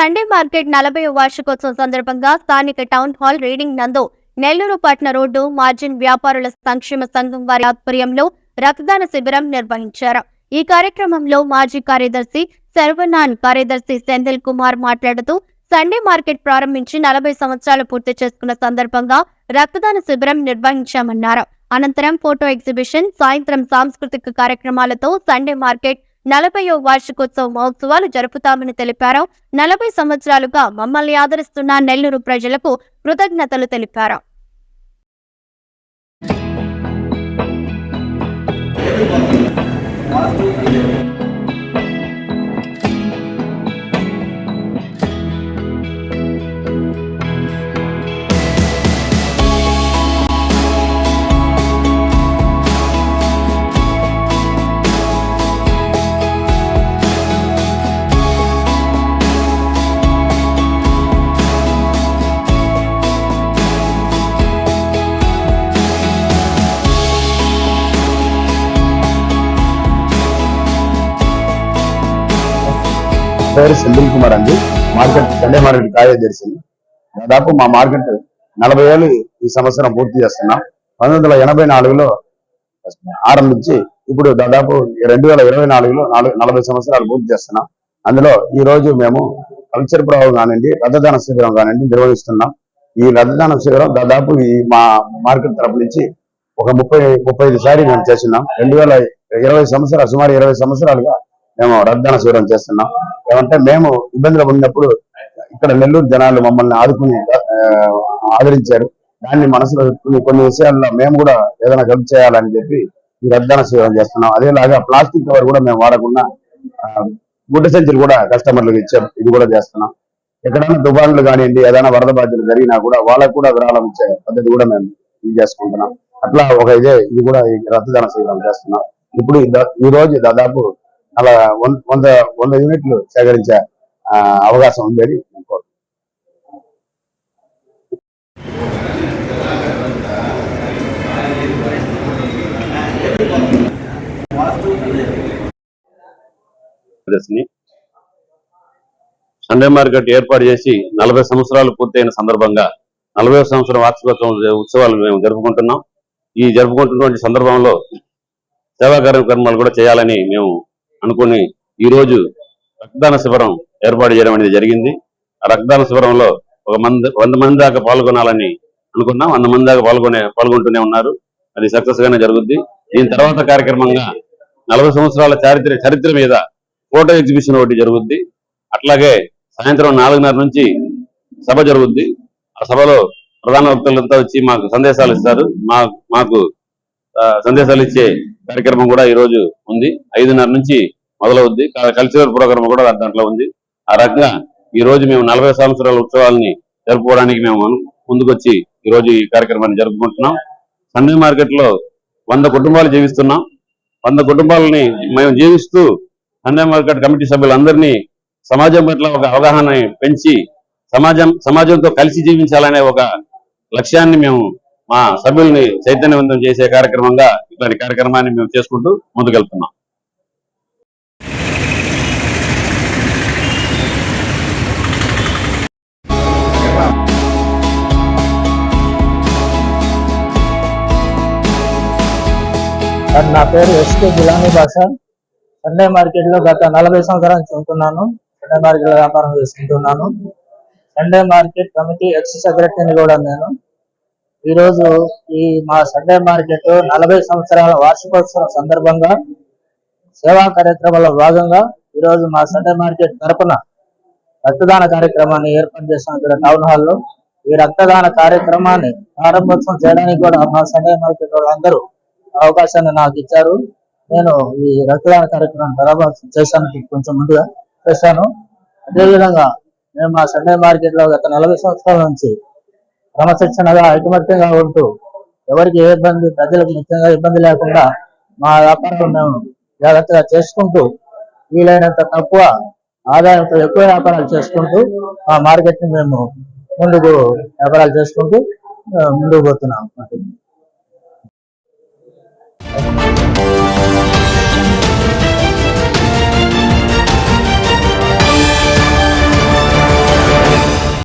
Sunday market నలభై వార్షికోత్సవం సందర్భంగా స్థానిక టౌన్ హాల్ రీడింగ్ నందు నెల్లూరు పట్న రోడ్డు మార్జిన్ వ్యాపారుల సంక్షేమ సంఘం వారి ఆధ్వర్యంలో రక్తదాన శిబిరం నిర్వహించారు. ఈ కార్యక్రమంలో మాజీ కార్యదర్శి సర్వనాన్ కార్యదర్శి సెంధిల్ కుమార్ మాట్లాడుతూ సండే మార్కెట్ ప్రారంభించి నలభై సంవత్సరాలు పూర్తి చేసుకున్న సందర్భంగా రక్తదాన శిబిరం నిర్వహించామన్నారు. అనంతరం ఫోటో ఎగ్జిబిషన్ సాయంత్రం సాంస్కృతిక కార్యక్రమాలతో సండే మార్కెట్ నలభైవ వార్షికోత్సవ మహోత్సవాలు జరుపుతామని తెలిపారు. నలభై సంవత్సరాలుగా మమ్మల్ని ఆదరిస్తున్న నెల్లూరు ప్రజలకు కృతజ్ఞతలు తెలిపారు. పేరు సెల్లిల్ కుమార్ అండి. మార్కెట్ సండే మార్కెట్ కార్యదర్శి. దాదాపు మా మార్కెట్ నలభై ఏళ్ళు ఈ సంవత్సరం పూర్తి చేస్తున్నాం. పంతొమ్మిది వందల ఎనభై నాలుగులో ఆరంభించి ఇప్పుడు దాదాపు రెండు వేల ఇరవై నాలుగులో నాలుగు నలభై సంవత్సరాలు పూర్తి చేస్తున్నాం. అందులో ఈ రోజు మేము కల్చర్ ప్రభావం కానివ్వండి రథదాన శిబిరం కానివ్వండి నిర్వహిస్తున్నాం. ఈ రథదాన శిబిరం దాదాపు ఈ మా మార్కెట్ తరపు నుంచి ఒక ముప్పై ముప్పై ఐదు సారి మేము చేస్తున్నాం. రెండు వేల ఇరవై సంవత్సరాలు సుమారు ఇరవై సంవత్సరాలుగా మేము రథదాన శిబిరం చేస్తున్నాం. ఏమంటే మేము ఇబ్బందులు పడినప్పుడు ఇక్కడ నెల్లూరు జనాలు మమ్మల్ని ఆదుకుని ఆదరించారు. దాన్ని మనసులో పెట్టుకుని కొన్ని విషయాల్లో మేము కూడా ఏదైనా హెల్ప్ చేయాలని చెప్పి ఈ రద్దాన సేవలు చేస్తున్నాం. అదేలాగా ప్లాస్టిక్ కవర్ కూడా మేము వాడకుండా గుడ్డ సంచులు కూడా కస్టమర్లకు ఇచ్చాం. ఇది కూడా చేస్తున్నాం. ఎక్కడైనా దుబాన్లు కానివ్వండి ఏదైనా వరద బాధ్యతలు జరిగినా కూడా వాళ్ళకు కూడా విరాళం ఇచ్చే పద్ధతి కూడా మేము ఇది చేసుకుంటున్నాం. అట్లా ఒక ఇదే ఇది కూడా ఈ రక్తదాన శిబిరం చేస్తున్నాం. ఇప్పుడు ఈ రోజు దాదాపు అలా వంద వంద వంద యూనిట్లు సేకరించే అవకాశం ఉందని నేను కోరుతున్నాను. సండే మార్కెట్ ఏర్పాటు చేసి నలభై సంవత్సరాలు పూర్తయిన సందర్భంగా నలభై సంవత్సరం వార్షికోత్సవం ఉత్సవాలు మేము జరుపుకుంటున్నాం ఈ జరుపుకుంటున్నటువంటి సందర్భంలో సేవా కార్యక్రమాలు కూడా చేయాలని మేము అనుకుని ఈ రోజు రక్తదాన శిబిరం ఏర్పాటు చేయడం అనేది జరిగింది. ఆ రక్తదాన శిబిరంలో ఒక మంది వంద మంది దాకా పాల్గొనాలని అనుకున్నాం వంద మంది దాకా పాల్గొనే పాల్గొంటూనే ఉన్నారు. అది సక్సెస్ గానే జరుగుద్ది. దీని తర్వాత కార్యక్రమంగా నలభై సంవత్సరాల చారిత్ర చరిత్ర మీద ఫోటో ఎగ్జిబిషన్ ఒకటి జరుగుద్ది. అట్లాగే సాయంత్రం నాలుగున్నర నుంచి సభ జరుగుద్ది. ఆ సభలో ప్రధాన వక్తలంతా వచ్చి మాకు సందేశాలు ఇస్తారు. మా మాకు ఆ, సందేశాలు ఇచ్చే కార్యక్రమం కూడా ఈ రోజు ఉంది. ఐదున్నర నుంచి మొదలవుద్ది. కల్చరల్ ప్రోగ్రామ్ కూడా దాంట్లో ఉంది. ఆ రకంగా ఈ రోజు మేము నలభై సంవత్సరాల ఉత్సవాలని జరుపుకోవడానికి మేము ముందుకొచ్చి ఈ రోజు ఈ కార్యక్రమాన్ని జరుపుకుంటున్నాం. సండే మార్కెట్లో వంద కుటుంబాలు జీవిస్తున్నాం. వంద కుటుంబాలని మేము జీవిస్తూ సండే మార్కెట్ కమిటీ సభ్యులందరినీ సమాజం పట్ల ఒక అవగాహన పెంచి సమాజం సమాజంతో కలిసి జీవించాలనే ఒక లక్ష్యాన్ని మేము మా సభ్యుల్ని చైతన్యవంతం చేసే కార్యక్రమంగా ఇలాంటి కార్యక్రమాన్ని మేము చేసుకుంటూ ముందుకెళ్తున్నాం. సార్ నా పేరు ఎస్కే జిలానీ బాషా సండే మార్కెట్లో గత నలభై సంవత్సరాలు నుంచి ఉంటున్నాను సండే మార్కెట్లో వ్యాపారం చేసుకుంటున్నాను. సండే మార్కెట్ కమిటీ ఎక్స్ సెక్రటరీని కూడా నేను. ఈ రోజు ఈ మా సండే మార్కెట్ నలభై సంవత్సరాల వార్షికోత్సవం సందర్భంగా సేవా కార్యక్రమంలో భాగంగా ఈ రోజు మా సండే మార్కెట్ తరపున రక్తదాన కార్యక్రమాన్ని ఏర్పాటు చేసాం ఇక్కడ టౌన్ హాల్లో ఈ రక్తదాన కార్యక్రమాన్ని ప్రారంభోత్సవం చేయడానికి కూడా మా సండే మార్కెట్ వాళ్ళందరూ అవకాశాన్ని నాకు ఇచ్చారు. నేను ఈ రక్తదాన కార్యక్రమం ప్రారంభోత్సవం చేశాను కొంచెం ముందుగా చేశాను. అదేవిధంగా మేము మా సండే మార్కెట్లో గత నలభై సంవత్సరాల నుంచి క్రమశిక్షణగా ఐకమత్యంగా ఉంటూ ఎవరికి ఏ ఇబ్బంది ప్రజలకు ముఖ్యంగా ఇబ్బంది లేకుండా మా వ్యాపారం మేము జాగ్రత్తగా చేసుకుంటూ వీలైనంత తక్కువ ఆదాయంతో ఎక్కువ వ్యాపారాలు చేసుకుంటూ మా మార్కెట్ని మేము ముందుకు వ్యాపారాలు చేసుకుంటూ ముందుకు పోతున్నాం.